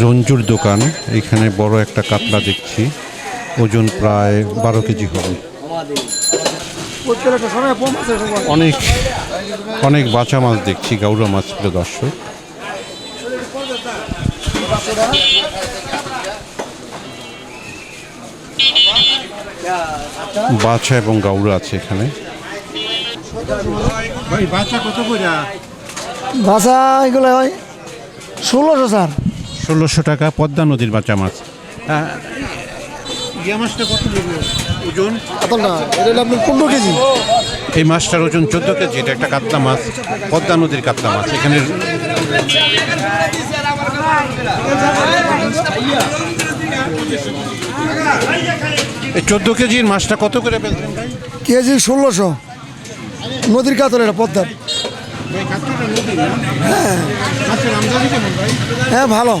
রঞ্জুর দোকান। এখানে বড় একটা কাতলা দেখছি। ওজন প্রায় বারো কেজি হবে। অনেক অনেক বাঁচা মাছ দেখছি গাউরা মাছ প্রিয় দর্শক। বাছা এবং গাউরা আছে এখানে। ভাই বাচ্চা কত করে? ভাষা এগুলো হয় ষোলোশো স্যার। ষোলোশো টাকা পদ্মা নদীর বাঁচা মাছ। ইয়া মাছটা কত ওজন? না এটা আপনার পনেরো কেজি। এই মাছটার ওজন চোদ্দ কেজি এটা একটা কাতলা মাছ পদ্মা নদীর কাতলা মাছ এখানে এই চোদ্দ কেজির মাছটা কত করে কেজি ষোলোশো। নদীর কাতল এটা পদ্মার। হ্যাঁ ভালো।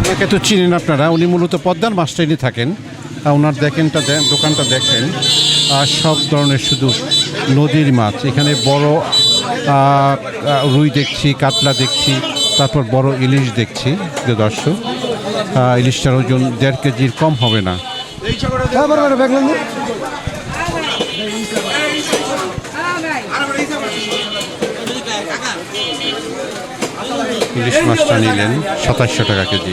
ওনাকে তো চিনেন আপনারা। উনি মূলত পদ্মার নিয়ে থাকেন। ওনার দেখেনটা দোকানটা দেখেন। আর সব ধরনের শুধু নদীর মাছ। এখানে বড় রুই দেখছি, কাতলা দেখছি, তারপর বড় ইলিশ দেখছি, প্রিয় দর্শক। ইলিশটার ওজন দেড় কেজির কম হবে না। ইলিশ মাছটা নিলেন সাতাশশো টাকা কেজি।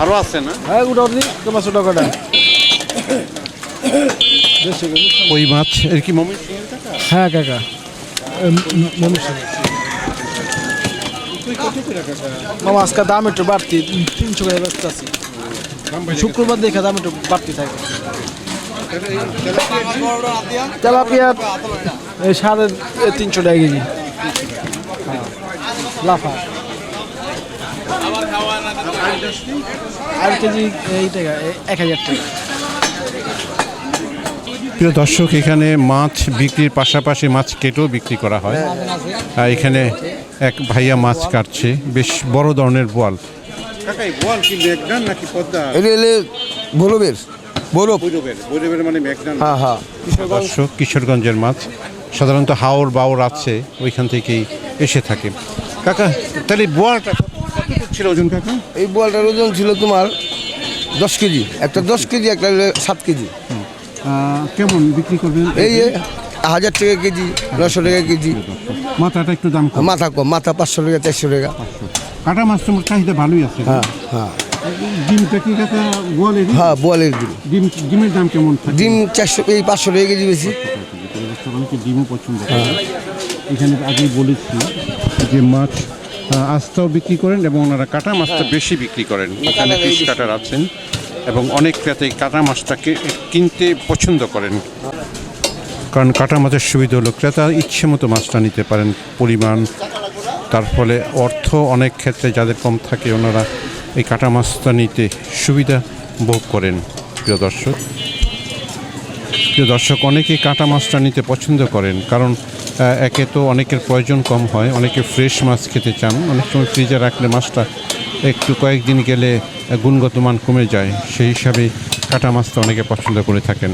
আরও আছে না? হ্যাঁ ওটা দিন তোমার ছোটো কাটা ওই মাছ? এর কি মমি? হ্যাঁ কাকা। মামা আজকে দাম একটু বাড়তি তিনশো করে ব্যস্ত আছি। শুক্রবার দেখে দাম একটু বাড়তি থাকে। তেলাপিয়া সাড়ে তিনশো টাকা কেজি। লাফা। আর কেজি এই টাকা এক হাজার টাকা। প্রিয় দর্শক এখানে মাছ বিক্রির পাশাপাশি মাছ কেটেও বিক্রি করা হয়। আর এখানে এক ভাইয়া মাছ কাটছে বেশ বড় ধরনের বোয়াল। বৈরবের মানে হ্যাঁ হ্যাঁ। দর্শক কিশোরগঞ্জের মাছ সাধারণত হাওর বাওর আছে ওইখান থেকেই এসে থাকে। কাকা তাহলে বোয়ালটা কত- ছিল ওজন কাকা? এই বলটার ওজন ছিল তোমার দশ কেজি। একটা দশ কেজি একটা সাত কেজি। কেমন বিক্রি করবেন? এই হাজার টাকা কেজি নশো টাকা কেজি। মাথাটা একটু দাম কম। মাথা কম মাথা পাঁচশো টাকা চারশো টাকা। কাটা মাছ তোমার চাহিদা ভালোই আছে হ্যাঁ হ্যাঁ। ডিমটা কি কাকা বোয়ালের হ্যাঁ বোয়ালের ডিম। ডিম ডিমের দাম কেমন ডিম চারশো এই পাঁচশো টাকা কেজি বেশি। ডিমও পছন্দ এখানে আগেই বলেছি যে মাছ আস্তাও বিক্রি করেন এবং ওনারা কাটা মাছটা বেশি বিক্রি করেন। এখানে পিস কাটার আছেন এবং অনেক ক্রেতা এই কাটা মাছটাকে কিনতে পছন্দ করেন। কারণ কাটা মাছের সুবিধা হলো ক্রেতা ইচ্ছে মতো মাছটা নিতে পারেন পরিমাণ। তার ফলে অর্থ অনেক ক্ষেত্রে যাদের কম থাকে ওনারা এই কাটা মাছটা নিতে সুবিধা ভোগ করেন। প্রিয় দর্শক প্রিয় দর্শক অনেকেই কাটা মাছটা নিতে পছন্দ করেন। কারণ একে তো অনেকের প্রয়োজন কম হয় অনেকে ফ্রেশ মাছ খেতে চান। অনেক সময় ফ্রিজে রাখলে মাছটা একটু কয়েকদিন গেলে গুণগত মান কমে যায়। সেই হিসাবে কাটা মাছটা অনেকে পছন্দ করে থাকেন।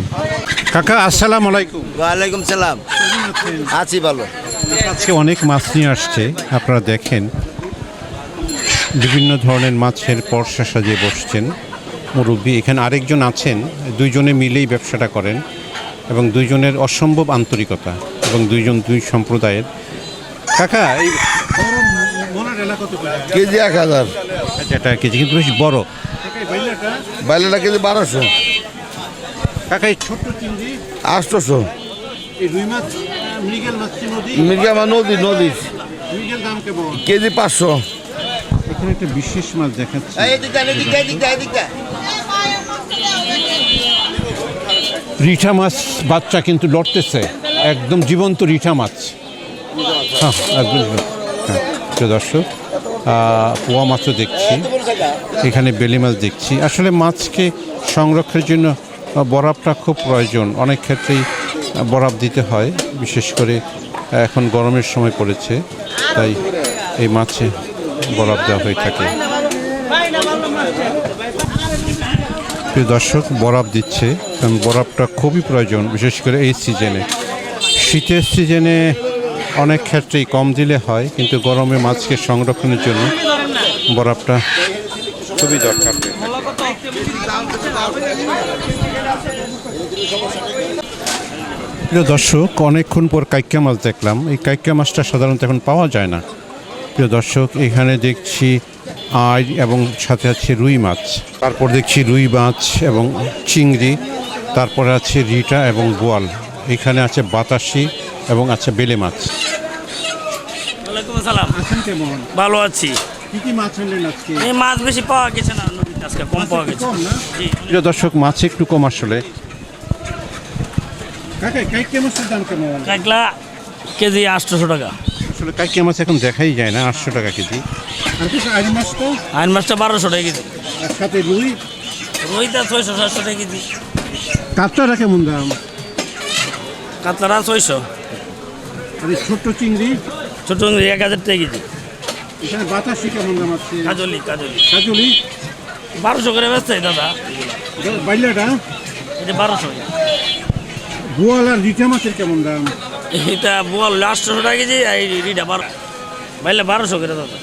কাকা আসসালাম আলাইকুম। ওয়ালাইকুম সালাম। আছি ভালো। আজকে অনেক মাছ নিয়ে আসছে আপনারা দেখেন। বিভিন্ন ধরনের মাছের পরশা সাজিয়ে বসছেন মুরব্বী। এখানে আরেকজন আছেন দুইজনে মিলেই ব্যবসাটা করেন এবং দুইজনের অসম্ভব আন্তরিকতা। এবং দুইজন দুই সম্প্রদায়ের। কাকা এই কেজি এক হাজার। যেটা কেজি কিন্তু বেশ বড়। বাইলেটা কেজি বারোশো। কাকা এই ছোট্ট চিংড়ি আটশোশো। এই মৃগেল মাছ নদী? মির্গামা নদী কেজি পাঁচশো। এখানে একটা বিশেষ মাছ দেখাচ্ছে। রিঠা মাছ বাচ্চা কিন্তু লড়তেছে। একদম জীবন্ত রিঠা মাছ। হ্যাঁ একদম হ্যাঁ দর্শক পোয়া মাছও দেখছি। এখানে বেলি মাছ দেখছি। আসলে মাছকে সংরক্ষণের জন্য আহ, বরফটা খুব প্রয়োজন। অনেক ক্ষেত্রেই বরফ দিতে হয়। বিশেষ করে এখন গরমের সময় পড়েছে তাই এই মাছে বরফ দেওয়া হয়ে থাকে। দর্শক বরফ দিচ্ছে। কারণ বরফটা খুবই প্রয়োজন বিশেষ করে এই সিজনে। শীতের সিজনে অনেক ক্ষেত্রেই কম দিলে হয়, কিন্তু গরমে মাছকে সংরক্ষণের জন্য বরফটা খুবই দরকার। প্রিয় দর্শক, অনেকক্ষণ পর কাইক্কা মাছ দেখলাম। এই কাইক্কা মাছটা সাধারণত এখন পাওয়া যায় না। প্রিয় দর্শক, এখানে দেখছি আই এবং সাথে আছে রুই মাছ। তারপর দেখছি রুই মাছ এবং চিংড়ি। তারপরে আছে রিটা এবং বোয়াল। এখানে আছে বাতাসি এবং আছে বেলে মাছ। ওয়ালাইকুম আসসালাম। আছেন কেমন? ভালো আছি। কি কি মাছ আনলেন আজকে? এই মাছ বেশি পাওয়া গেছে না নদীতে আজকে কম পাওয়া গেছে। জি। প্রিয় দর্শক মাছ একটু কম আসলে। কাকা? কাইক্কা মাছের দাম কেমন? কাঁকলা কেজি আটশোশো টাকা। আসলে মাছ এখন দেখাই যায় না আটশো টাকা কেজি। আর কিছু আইন মাছটা? বারোশো টাকা কেজি। রুই? রুইটা ছয়শো সাতশো টাকা কেজি। কেমন দাম? কাতলারা ছয়শো। ছোট্ট চিংড়ি? ছোট চিংড়ি এক হাজার টাকা কেজি। এখানে বাতাসি কেমন দাম আছে? কাজলি কাজলি। কাজলি? বারোশো করে বেচছে দাদা। বাইলাটা? এটা বারোশো। বোয়াল আর রিটা মাছের কেমন দাম? এটা বোয়াল আটশোশো টাকা কেজি আর এই রিটা বারো বাইলে বারোশো করে দাদা।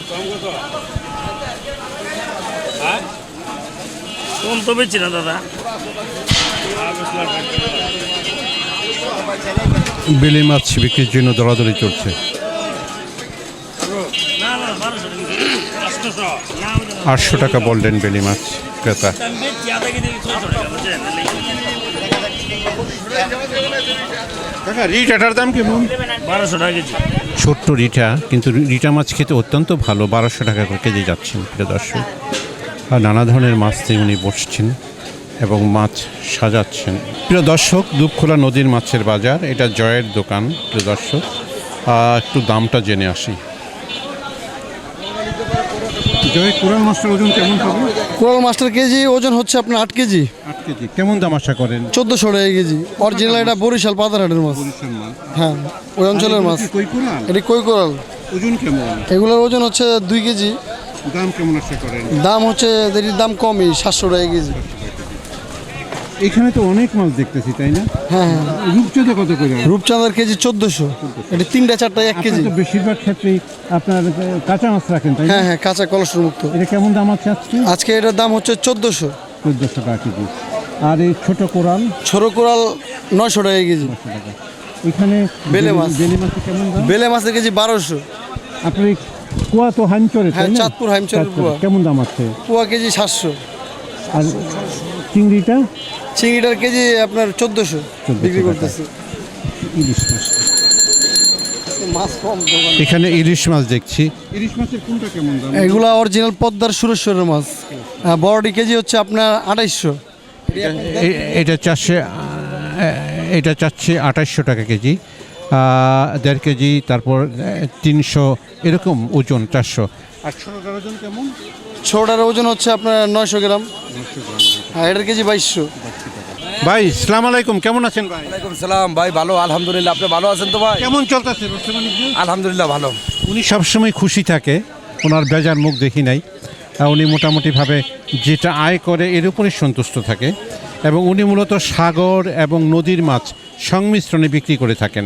হ্যাঁ? কম তো বেচছি না দাদা। বেলে মাছ বিক্রির জন্য দরাদরি চলছে। আটশো টাকা বললেন বেলি মাছ ক্রেতা। রিটাটার দাম কেমন? বারোশো টাকা কেজি। ছোট্ট রিটা কিন্তু রিটা মাছ খেতে অত্যন্ত ভালো বারোশো টাকা করে কেজি যাচ্ছেন প্রিয় দর্শক। আর নানা ধরনের মাছ দিয়ে উনি বসছেন। এবং মাছ সাজাচ্ছেন। প্রিয় দর্শক দুপখোলা নদীর মাছের বাজার এটা জয়ের দোকান প্রিয় দর্শক। একটু দামটা জেনে আসি। জয় কোরাল মাছটার ওজন কেমন কোরাল মাছটার কেজি ওজন হচ্ছে আপনার আট কেজি। আট কেজি। কেমন দাম আশা করেন? চোদ্দোশো টাকা কেজি। অরিজিনাল এটা বরিশাল পাতারহাটের মাছ। হ্যাঁ ওই অঞ্চলের মাছ। কই কোরাল? এটি কই কোরাল? ওজন কেমন? এগুলোর ওজন হচ্ছে দুই কেজি। দাম কেমন আশা করেন? দাম হচ্ছে এটির দাম কমই সাতশো টাকা কেজি। এখানে তো অনেক মাছ দেখতেছি তাই না? হ্যাঁ হ্যাঁ। রূপচাঁদা কত করে রূপচাঁদার কেজি চোদ্দোশো। এটা তিনটা চারটা এক কেজি। তো বেশিরভাগ ক্ষেত্রেই আপনার কাঁচা মাছ রাখেন তাই হ্যাঁ হ্যাঁ কাঁচা কলসর মুক্ত এটা কেমন দাম আছে আজকে? আজকে এটার দাম হচ্ছে চোদ্দোশো। চোদ্দোশো টাকা কেজি। আর এই ছোট কোরাল? ছোট কোরাল নয়শো টাকা কেজি। এখানে বেলে মাছ। বেলে মাছের কেমন দাম? বেলে মাছের কেজি বারোশো। আপনি কুয়া তো হাইমচরে হ্যাঁ, চাঁদপুর হাইমচরের। কুয়া। কেমন দাম আছে? পোয়া কেজি সাতশো। আর চিংড়িটা? চিংড়িটার কেজি আপনার চোদ্দোশো 1400 বিক্রি। করতেছে। ইলিশ মাছ। মাছ কম এখানে ইলিশ মাছ দেখছি। ইলিশ মাছের কোনটা কেমন দাম? এগুলা অরিজিনাল পদ্মার সুরেশ্বরের মাছ। হ্যাঁ, বড়টি কেজি হচ্ছে আপনার আঠাইশশো এ- এটা চারশে এটা চাচ্ছে আঠাশশো টাকা কেজি। দেড় কেজি তারপর তিনশো এরকম ওজন চারশো। আর ছোটোটার ওজন কেমন? ছোটার ওজন হচ্ছে আপনার নয়শো গ্রাম। হ্যাঁ এটার কেজি বাইশশো। ভাই সালাম আলাইকুম কেমন আছেন ভাই? ওয়ালাইকুম সালাম ভাই ভালো আলহামদুলিল্লাহ। আপনি ভালো আছেন তো ভাই? কেমন চলতেছে ব্যবসা বাণিজ্য আলহামদুলিল্লাহ ভালো। উনি সবসময় খুশি থাকে ওনার বেজার মুখ দেখি নাই। উনি মোটামুটিভাবে যেটা আয় করে এর উপরে সন্তুষ্ট থাকে। এবং উনি মূলত সাগর এবং নদীর মাছ সংমিশ্রণে বিক্রি করে থাকেন।